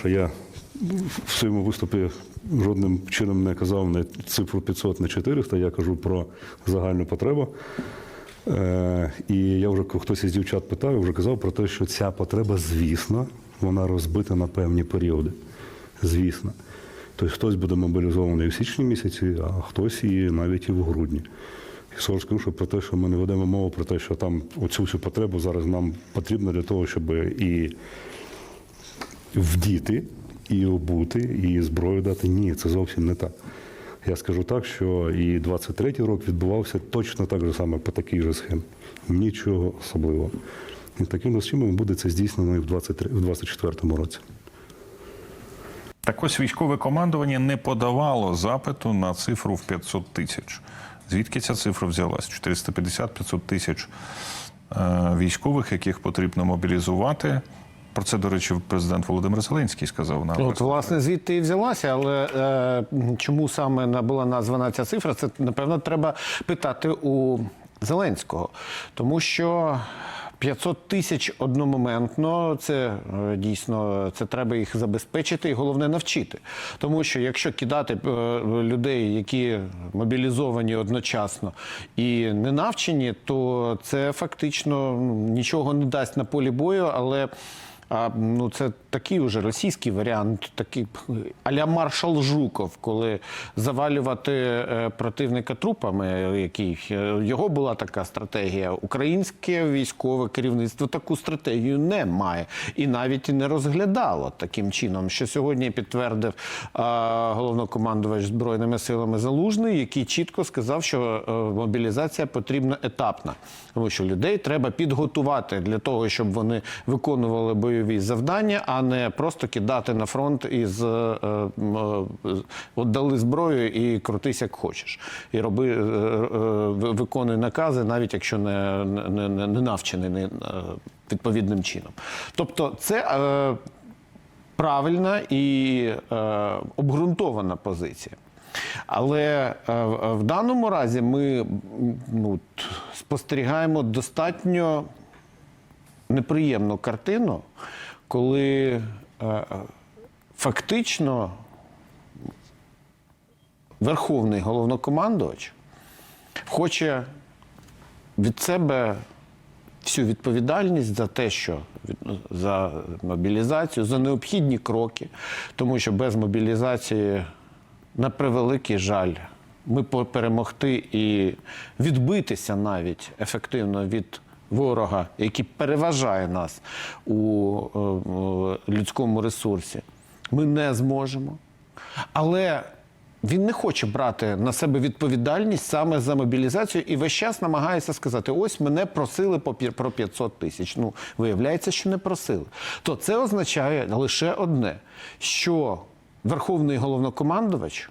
що я в своєму виступі жодним чином не казав не цифру 500, не 400, я кажу про загальну потребу. Е, і я вже хтось із дівчат питав, вже казав про те, що ця потреба, звісно, вона розбита на певні періоди. Звісно. Тобто хтось буде мобілізований в січні місяці, а хтось і навіть і в грудні. І скажу, скажу, що про те, що ми не ведемо мову про те, що там оцю всю потребу зараз нам потрібно для того, щоб і вдіти, і обути, і зброю дати. Ні, це зовсім не так. Я скажу так, що і 23-й рок відбувався точно так же саме по такій же схемі. Нічого особливого. І таким чином буде це здійснено і в 23 в 24-му році. Так ось військове командування не подавало запиту на цифру в 500 тисяч. Звідки ця цифра взялась? 450-500 тисяч е, військових, яких потрібно мобілізувати. Про це, до речі, президент Володимир Зеленський сказав на От, власне, звідти і взялася, але е, чому саме була названа ця цифра, це, напевно, треба питати у Зеленського. Тому що 500 тисяч одномоментно, це е, дійсно це треба їх забезпечити і головне навчити. Тому що якщо кидати е, людей, які мобілізовані одночасно і не навчені, то це фактично ну, нічого не дасть на полі бою, але. А, ну, це такий уже російський варіант, такий а-ля маршал Жуков, коли завалювати е, противника трупами, який е, його була така стратегія. Українське військове керівництво таку стратегію не має і навіть не розглядало таким чином, що сьогодні підтвердив головнокомандувач збройними силами Залужний, який чітко сказав, що е, мобілізація потрібна етапна, тому що людей треба підготувати для того, щоб вони виконували бойові завдання, а не просто кидати на фронт із е, е, от дали зброю і крутись як хочеш, і роби е, виконуй накази, навіть якщо не, не, не, не навчений не, відповідним чином. Тобто, це. Правильна і е, обґрунтована позиція. Але е, в даному разі ми ну, спостерігаємо достатньо неприємну картину, коли е, е, фактично верховний головнокомандувач хоче від себе всю відповідальність за те, що за мобілізацію, за необхідні кроки, тому що без мобілізації, на превеликий жаль, ми перемогти і відбитися навіть ефективно від ворога, який переважає нас у е, е, людському ресурсі, ми не зможемо. Але він не хоче брати на себе відповідальність саме за мобілізацію і весь час намагається сказати: ось мене просили про 500 тисяч. Ну, виявляється, що не просили. То це означає лише одне: що верховний головнокомандувач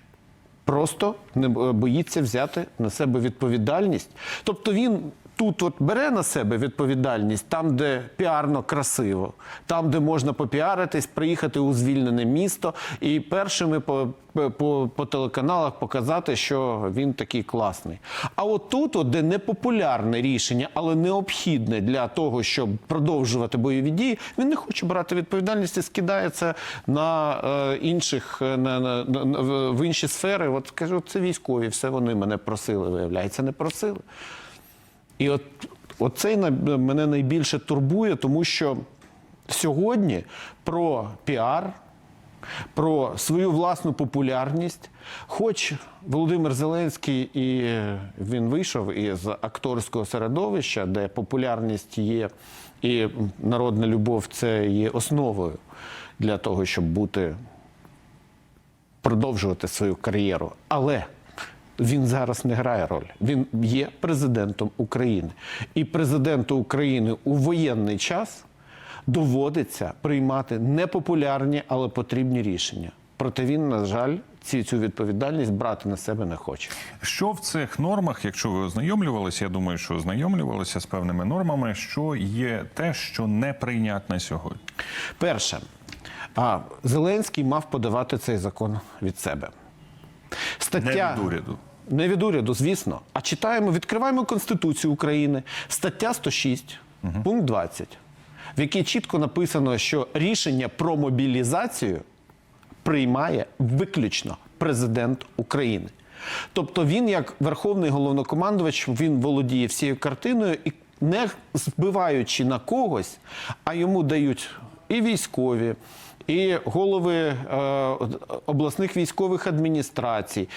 просто не боїться взяти на себе відповідальність. Тобто він тут от бере на себе відповідальність там, де піарно красиво, там, де можна попіаритись, приїхати у звільнене місто і першими по, по, по телеканалах показати, що він такий класний. А от тут, от, де непопулярне рішення, але необхідне для того, щоб продовжувати бойові дії, він не хоче брати відповідальність і скидає це на е, інших е, на, на, на, в інші сфери. От кажу, це військові, все вони мене просили. Виявляється, не просили. І от оцей на- мене найбільше турбує, тому що сьогодні про піар, про свою власну популярність, хоч Володимир Зеленський і він вийшов із акторського середовища, де популярність є і народна любов це є основою для того, щоб бути продовжувати свою кар'єру. Але він зараз не грає роль. Він є президентом України. І президенту України у воєнний час доводиться приймати непопулярні, але потрібні рішення. Проте він, на жаль, ці, цю відповідальність брати на себе не хоче. Що в цих нормах, якщо ви ознайомлювалися, я думаю, що ознайомлювалися з певними нормами, що є те, що неприйнятне сьогодні. Перше, а, Зеленський мав подавати цей закон від себе. Не від уряду. Не від уряду, звісно. А читаємо, відкриваємо Конституцію України, стаття 106, пункт 20. в якій чітко написано, що рішення про мобілізацію приймає виключно президент України. Тобто він, як верховний головнокомандувач, він володіє всією картиною і не збиваючи на когось, а йому дають і військові, і голови е, обласних військових адміністрацій.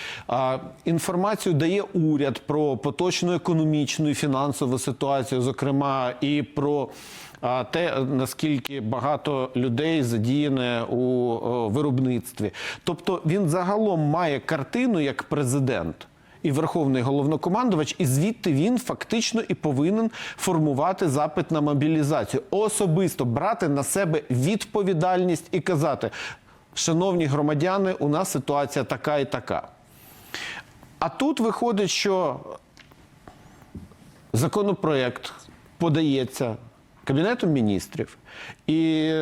Інформацію дає уряд про поточну економічну і фінансову ситуацію, зокрема, і про те, наскільки багато людей задіяне у виробництві. Тобто він загалом має картину як президент. І верховний головнокомандувач, і звідти він фактично і повинен формувати запит на мобілізацію, особисто брати на себе відповідальність і казати: шановні громадяни, у нас ситуація така і така. А тут виходить, що законопроект подається Кабінетом міністрів. І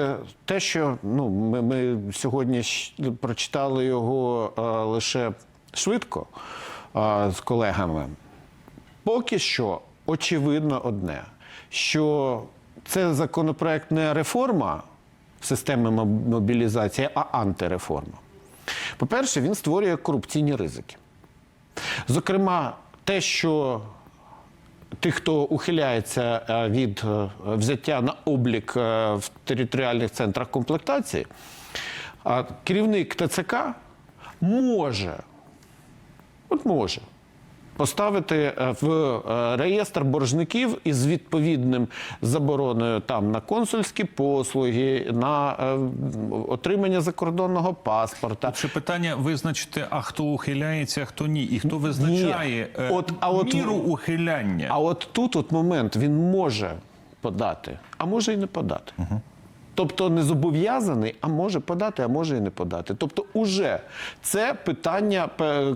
те, що ну, ми, ми сьогодні прочитали його е, лише швидко з колегами, поки що очевидно одне, що це законопроект не реформа системи мобілізації, а антиреформа. По-перше, він створює корупційні ризики. Зокрема, те, що тих, хто ухиляється е, від е, взяття на облік е, в територіальних центрах комплектації, керівник ТЦК може, от може, поставити е, в е, реєстр боржників із відповідним забороною там на консульські послуги, на е, отримання закордонного паспорта. Чи питання визначити, а хто ухиляється, а хто ні, і хто визначає Ні. От- а от- міру ухиляння? А от тут от момент він може подати, а може і не подати. Тобто не зобов'язаний, а може подати, а може і не подати. Тобто, уже це питання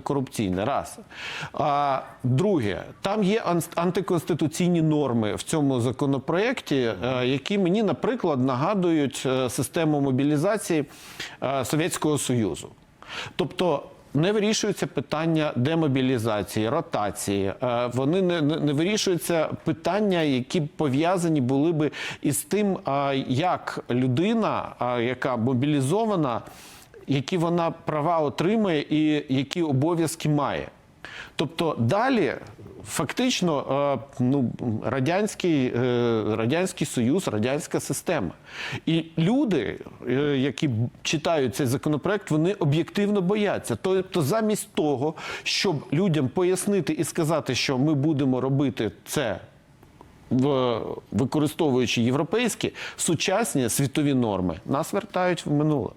корупційне. Раз. А, друге, там є ан- антиконституційні норми в цьому законопроєкті, е, які мені, наприклад, нагадують е, систему мобілізації е, Совєтського Союзу. Тобто не вирішується питання демобілізації, ротації. Е, Вони не, не, вирішуються питання, які пов'язані були би із тим, як людина, яка мобілізована, які вона права отримує і які обов'язки має. Тобто далі фактично е, ну, радянський, е, радянський Союз, радянська система. І люди, е, які читають цей законопроект, вони об'єктивно бояться. Тобто, замість того, щоб людям пояснити і сказати, що ми будемо робити це. В, використовуючи європейські сучасні світові норми, нас вертають в минуле.